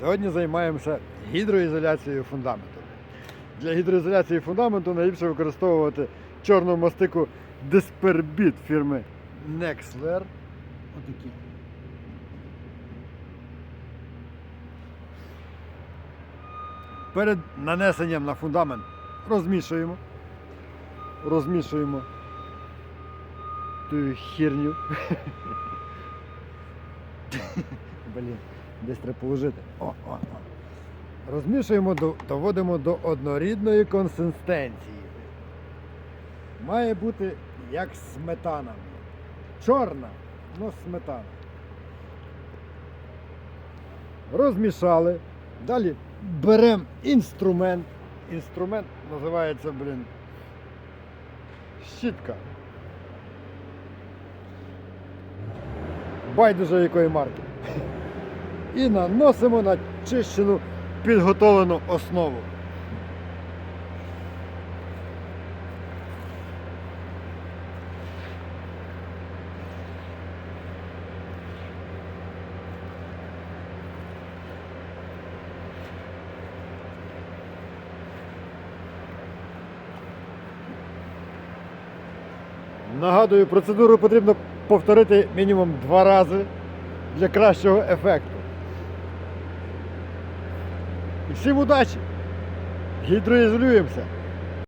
Сьогодні займаємося гідроізоляцією фундаменту. Для гідроізоляції фундаменту найліпше використовувати чорну мастику Диспербіт фірми Nexler. Отакі. Перед нанесенням на фундамент розмішуємо. Розмішуємо ту херню. Блін, десь треба положити. О, о, о. Розмішуємо, до- доводимо до однорідної консистенції. Має бути як сметана. Чорна, але сметана. Розмішали. Далі беремо інструмент. Інструмент називається, блін, щітка. Байдуже якої марки. І наносимо на чищену підготовлену основу. Нагадую, процедуру потрібно повторити мінімум два рази для кращого ефекту. Всім удачі! Гідроізолюємося!